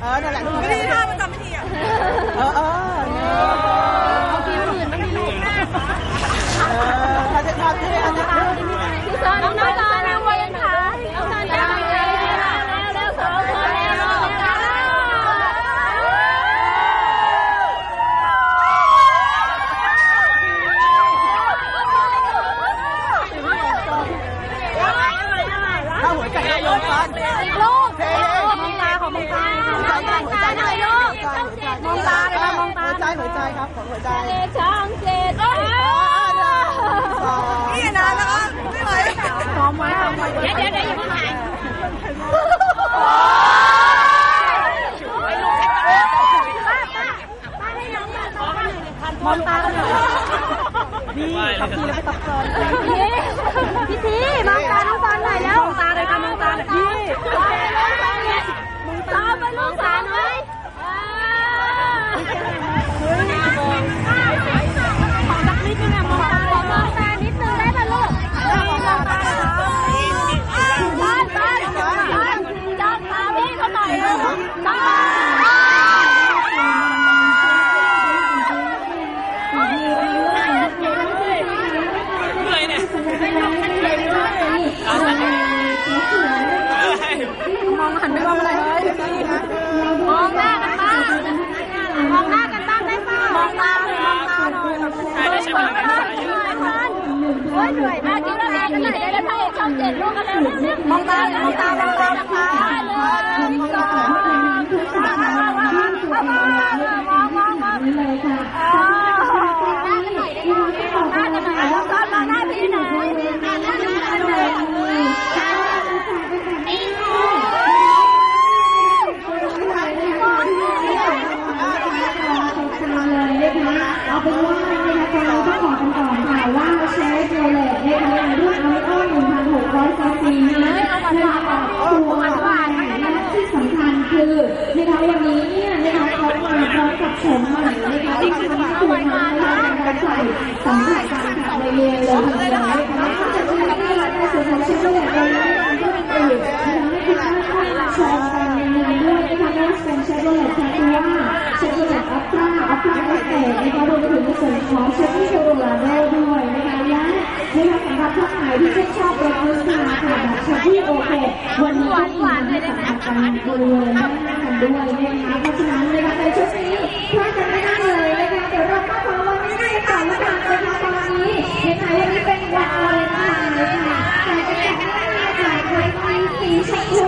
เออนั่นแหละไม่ได้ท่าประจำพิธีอะ เออเออ ลูกมองตาของมองตาหัวใจหน่อยลูกมองตาเลยค่ะมองตาหัวใจหัวใจครับของหัวใจช่องเจ็ดนี่นานแล้วไม่ไหวซ้อมไว้ซ้อมไว้เดี๋ยวเดี๋ยวเดี๋ยวอย่าเพิ่งหายมองตาเอยดีขอบคุณแล้วไปตบก่อนพี่ที มองหน้ากันบ้างมองหน้ากันบ้างได้ป่ามองตาเลยมองตาหน่อยใช่ใช่ไหมโอ้ยเหนื่อยมากจริงแล้วกันหนได้แล้วพระเอกช่องเจ็ดลูกกันแล้วมองตามองตามองตานะคะมองตามองมองมองมองเลยค่ะหน้ากันหน่อยได้ไหมมองหน้ากันหน่อยแล้วก็มองหน้าพี่หน่อยหน้ากันหน่อย เลยนะคะเอาเป็นว่านะคะเราต้องบอกกันก่อนค่ะว่าเชฟโรเลตนะคะรุ่นอเมริกา1,600ซีซีนะนะคะตัวหวานนะคะที่สำคัญคือนะคะวันนี้เนี่ยนะคะเขามา พร้อมกับโฉมใหม่นะคะที่ทำให้ตัวมานะคะการใส่สัมผัสการขับเลยเลยเลยทีเดียวนะคะจะมีหน้าในส่วนของเชฟโรเลตเองนะคะก็เป็นเอื่นะคะให้คุณผู้ชมกันในงานด้วยนะคะไม่ว่าจะเป็นเชฟโรเลตแคทูว่าเชฟโรเลตอัลตร้าอัลตร้าเอสเตนะคะรวมไปถึงในส่วนของเชฟที่โชว์โรลาโดด้วยนะคะและนะคะสำหรับท่านไหนที่ชื่นชอบรถมือค่ะค่ะแบบเชฟที่โอเควันนี้ก็มีให้สัมผัสกันบริเวณหน้ากันด้วยนะคะเพราะฉะนั้น วันนี้เป็นวันวาเลนไทน์ค่ะแต่จะแต่งหน้าค่ะโดยมีสีชมพู